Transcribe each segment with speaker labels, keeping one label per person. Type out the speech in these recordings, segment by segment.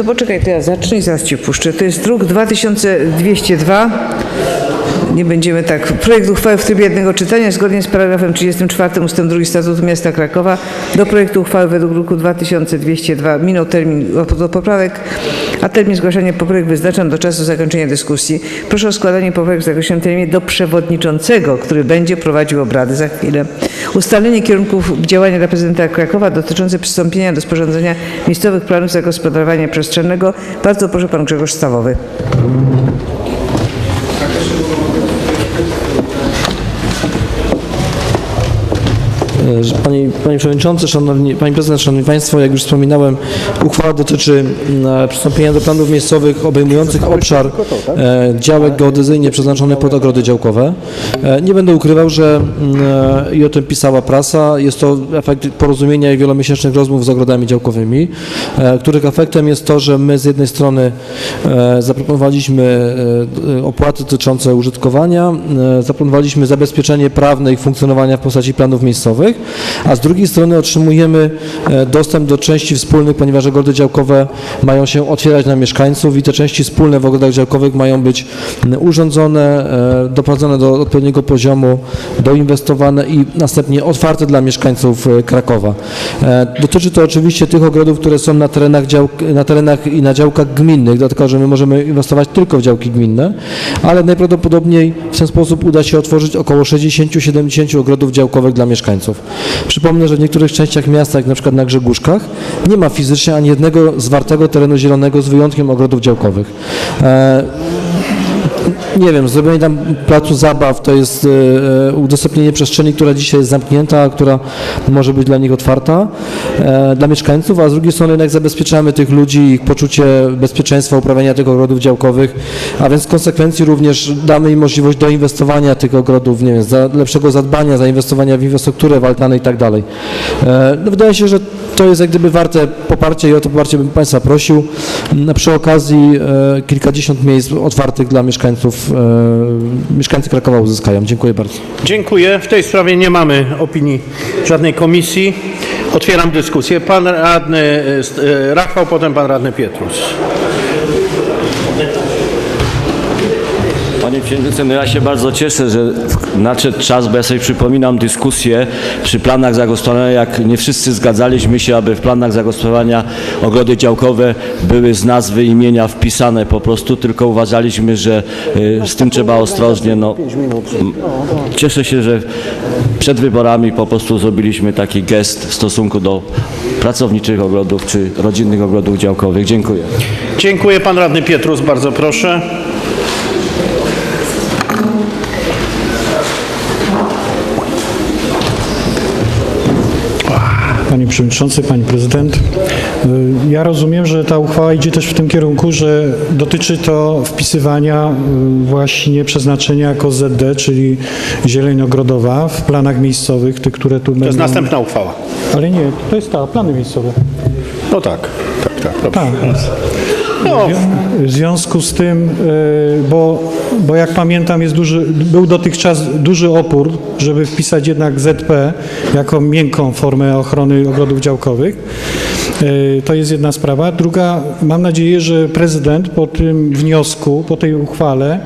Speaker 1: to poczekaj, to ja zacznę i zaraz Cię puszczę. To jest druk 2202. Nie będziemy tak. Projekt uchwały w trybie jednego czytania zgodnie z paragrafem 34 ust. 2 Statutu Miasta Krakowa do projektu uchwały według druku 2202 minął termin do poprawek, a termin zgłaszania poprawek wyznaczam do czasu zakończenia dyskusji. Proszę o składanie poprawek w zakreślonym terminie do przewodniczącego, który będzie prowadził obrady za chwilę. Ustalenie kierunków działania dla prezydenta Krakowa dotyczące przystąpienia do sporządzenia miejscowych planów zagospodarowania przestrzennego. Bardzo proszę pan Grzegorz Stawowy.
Speaker 2: E, Pani, Panie Przewodniczący, Szanowni, Pani Prezydent, Szanowni Państwo, jak już wspominałem, uchwała dotyczy mm, przystąpienia do planów miejscowych obejmujących obszar e, działek geodezyjnie przeznaczonych pod ogrody działkowe. E, Nie będę ukrywał, że e, i o tym pisała prasa, jest to efekt porozumienia i wielomiesięcznych rozmów z ogrodami działkowymi, e, których efektem jest to, że my z jednej strony e, zaproponowaliśmy e, opłaty dotyczące użytkowania, e, zaproponowaliśmy zabezpieczenie prawne ich funkcjonowania w postaci planów miejscowych, a z drugiej strony otrzymujemy e, dostęp do części wspólnych, ponieważ ogrody działkowe mają się otwierać na mieszkańców i te części wspólne w ogrodach działkowych mają być urządzone, e, doprowadzone do odpowiedniego poziomu, doinwestowane i następnie otwarte dla mieszkańców e, Krakowa. Dotyczy to oczywiście tych ogrodów, które są na terenach, dział, na terenach i na działkach gminnych, dlatego że my możemy inwestować tylko w działki gminne, ale najprawdopodobniej w ten sposób uda się otworzyć około 60-70 ogrodów działkowych dla mieszkańców. Przypomnę, że w niektórych częściach miasta, jak na przykład na Grzegórzkach, nie ma fizycznie ani jednego zwartego terenu zielonego z wyjątkiem ogrodów działkowych. Nie wiem, zrobienie tam placu zabaw to jest e, e, udostępnienie przestrzeni, która dzisiaj jest zamknięta, a która może być dla nich otwarta, e, dla mieszkańców, a z drugiej strony jednak zabezpieczamy tych ludzi, ich poczucie bezpieczeństwa uprawiania tych ogrodów działkowych, a więc w konsekwencji również damy im możliwość doinwestowania tych ogrodów, nie wiem, za lepszego zadbania, zainwestowania w infrastrukturę w altany i tak dalej. No, wydaje się, że to jest jak gdyby warte poparcia i o to poparcie bym Państwa prosił. Przy okazji kilkadziesiąt miejsc otwartych dla mieszkańców, mieszkańcy Krakowa uzyskają. Dziękuję bardzo.
Speaker 3: Dziękuję. W tej sprawie nie mamy opinii żadnej komisji. Otwieram dyskusję. Pan radny e, e, Rafał, potem pan radny Pietrus.
Speaker 4: Panie Przewodniczący, no ja się bardzo cieszę, że nadszedł czas, bo ja sobie przypominam dyskusję przy planach zagospodarowania, jak nie wszyscy zgadzaliśmy się, aby w planach zagospodarowania ogrody działkowe były z nazwy imienia wpisane po prostu, tylko uważaliśmy, że y, z tym trzeba ostrożnie. No, cieszę się, że przed wyborami po prostu zrobiliśmy taki gest w stosunku do pracowniczych ogrodów czy rodzinnych ogrodów działkowych. Dziękuję.
Speaker 3: Dziękuję. Pan radny Pietrus, bardzo proszę.
Speaker 5: Panie Przewodniczący, Pani Prezydent. Y, Ja rozumiem, że ta uchwała idzie też w tym kierunku, że dotyczy to wpisywania y, właśnie przeznaczenia jako ZD, czyli zieleń ogrodowa w planach miejscowych, tych, które tu
Speaker 3: To jest
Speaker 5: będą...
Speaker 3: następna uchwała.
Speaker 5: Ale nie, to jest ta, plany miejscowe.
Speaker 3: No tak. Tak, tak. Dobrze.
Speaker 5: Tak.
Speaker 3: No,
Speaker 5: W związku z tym, y, bo, bo jak pamiętam, jest duży, był dotychczas duży opór, żeby wpisać jednak ZP jako miękką formę ochrony ogrodów działkowych. Y, To jest jedna sprawa. Druga, mam nadzieję, że prezydent po tym wniosku, po tej uchwale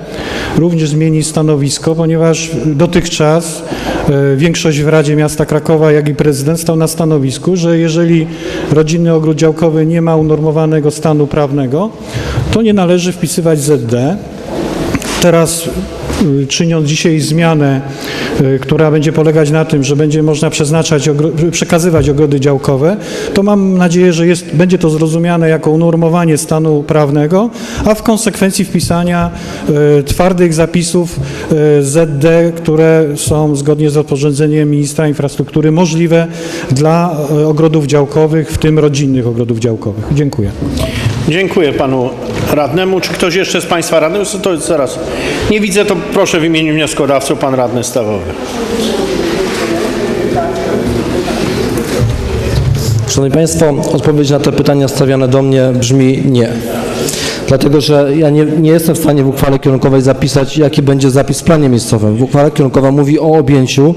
Speaker 5: również zmieni stanowisko, ponieważ dotychczas e, większość w Radzie Miasta Krakowa, jak i prezydent stał na stanowisku, że jeżeli rodzinny ogród działkowy nie ma unormowanego stanu prawnego, to nie należy wpisywać ZD. Teraz y, czyniąc dzisiaj zmianę, która będzie polegać na tym, że będzie można przeznaczać, przekazywać ogrody działkowe, to mam nadzieję, że jest, będzie to zrozumiane jako unormowanie stanu prawnego, a w konsekwencji wpisania y, twardych zapisów y, ZD, które są zgodnie z rozporządzeniem ministra infrastruktury możliwe dla y, ogrodów działkowych, w tym rodzinnych ogrodów działkowych. Dziękuję.
Speaker 3: dziękuję panu radnemu. Czy ktoś jeszcze z państwa radnych? To jest zaraz. Nie widzę, to proszę w imieniu wnioskodawców pan radny Stawowy.
Speaker 2: Szanowni Państwo, odpowiedź na te pytania stawiane do mnie brzmi nie. Dlatego że ja nie, nie jestem w stanie w uchwale kierunkowej zapisać, jaki będzie zapis w planie miejscowym. W uchwale kierunkowa mówi o objęciu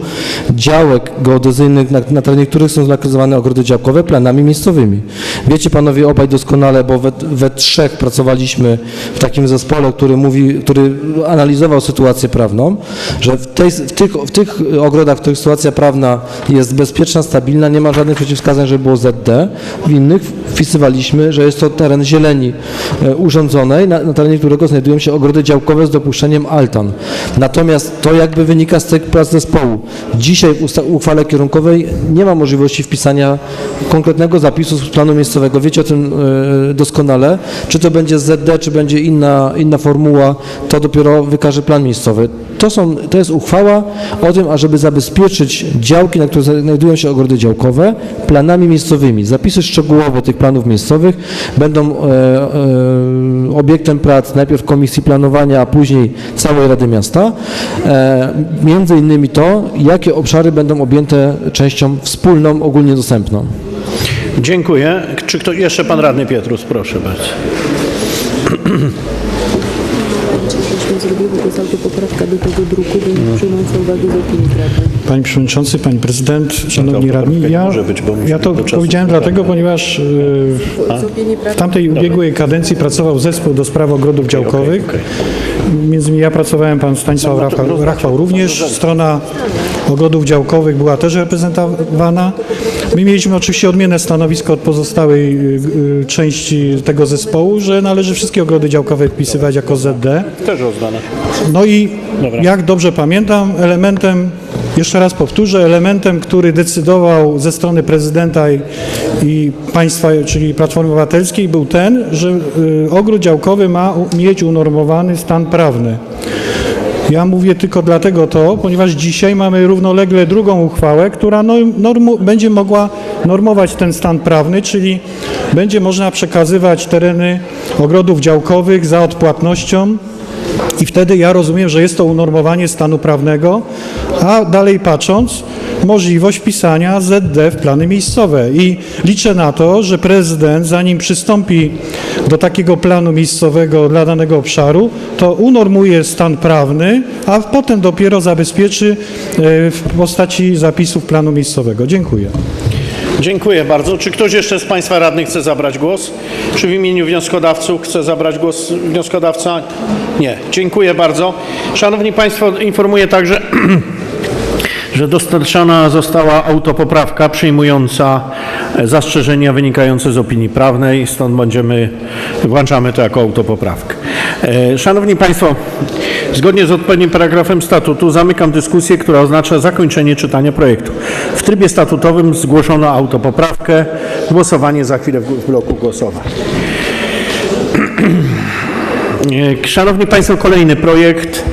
Speaker 2: działek geodezyjnych, na, na terenie których są zlokalizowane ogrody działkowe, planami miejscowymi. Wiecie panowie obaj doskonale, bo we, we trzech pracowaliśmy w takim zespole, który mówi, który analizował sytuację prawną, że w, tej, w, tych, w tych ogrodach, w których sytuacja prawna jest bezpieczna, stabilna, nie ma żadnych przeciwwskazań, żeby było ZD. W innych wpisywaliśmy, że jest to teren zieleni e, na, na terenie którego znajdują się ogrody działkowe z dopuszczeniem altan. Natomiast to jakby wynika z tych prac zespołu. Dzisiaj w uchwale kierunkowej nie ma możliwości wpisania konkretnego zapisu z planu miejscowego. Wiecie o tym e, doskonale. Czy to będzie ZD, czy będzie inna, inna formuła, to dopiero wykaże plan miejscowy. To, są, to jest uchwała o tym, ażeby zabezpieczyć działki, na których znajdują się ogrody działkowe, planami miejscowymi. Zapisy szczegółowe tych planów miejscowych będą e, e, obiektem prac najpierw Komisji Planowania, a później całej Rady Miasta. E, między innymi to, jakie obszary będą objęte częścią wspólną, ogólnie dostępną.
Speaker 3: Dziękuję. Czy ktoś, jeszcze pan radny Pietrus, proszę bardzo.
Speaker 6: Prostu poprawka do tego druku, więc przyjmując uwagę z opinii prawnej.
Speaker 5: Panie Przewodniczący, Pani Prezydent, Szanowni Radni, ja,
Speaker 3: być, bo
Speaker 5: ja to powiedziałem dlatego, ponieważ e,
Speaker 6: opinii
Speaker 5: w tamtej ubiegłej kadencji pracował zespół do spraw ogrodów działkowych.
Speaker 3: okej.
Speaker 5: Między innymi ja pracowałem, Pan Stanisław Rachwał, Rachwał również. Strona ogrodów działkowych była też reprezentowana. My mieliśmy oczywiście odmienne stanowisko od pozostałej y, y, części tego zespołu, że należy wszystkie ogrody działkowe wpisywać jako ZD.
Speaker 3: Też oznana.
Speaker 5: No i
Speaker 3: Dobra.
Speaker 5: jak dobrze pamiętam, elementem, jeszcze raz powtórzę, elementem, który decydował ze strony prezydenta i, i państwa, czyli Platformy Obywatelskiej, był ten, że y, ogród działkowy ma u- mieć unormowany stan prawny. Ja mówię tylko dlatego to, ponieważ dzisiaj mamy równolegle drugą uchwałę, która no- normu, będzie mogła normować ten stan prawny, czyli będzie można przekazywać tereny ogrodów działkowych za odpłatnością i wtedy ja rozumiem, że jest to unormowanie stanu prawnego, a dalej patrząc, możliwość wpisania ZD w plany miejscowe. I liczę na to, że prezydent, zanim przystąpi do takiego planu miejscowego dla danego obszaru, to unormuje stan prawny, a potem dopiero zabezpieczy e, w postaci zapisów planu miejscowego. Dziękuję.
Speaker 3: Dziękuję bardzo. Czy ktoś jeszcze z Państwa radnych chce zabrać głos? Czy w imieniu wnioskodawców chce zabrać głos wnioskodawca? Nie. Dziękuję bardzo. Szanowni Państwo, informuję także, że dostarczona została autopoprawka przyjmująca zastrzeżenia wynikające z opinii prawnej, stąd będziemy, włączamy to jako autopoprawkę. E, Szanowni Państwo, zgodnie z odpowiednim paragrafem statutu zamykam dyskusję, która oznacza zakończenie czytania projektu. W trybie statutowym zgłoszono autopoprawkę. Głosowanie za chwilę w bloku głosowań. E, Szanowni Państwo, kolejny projekt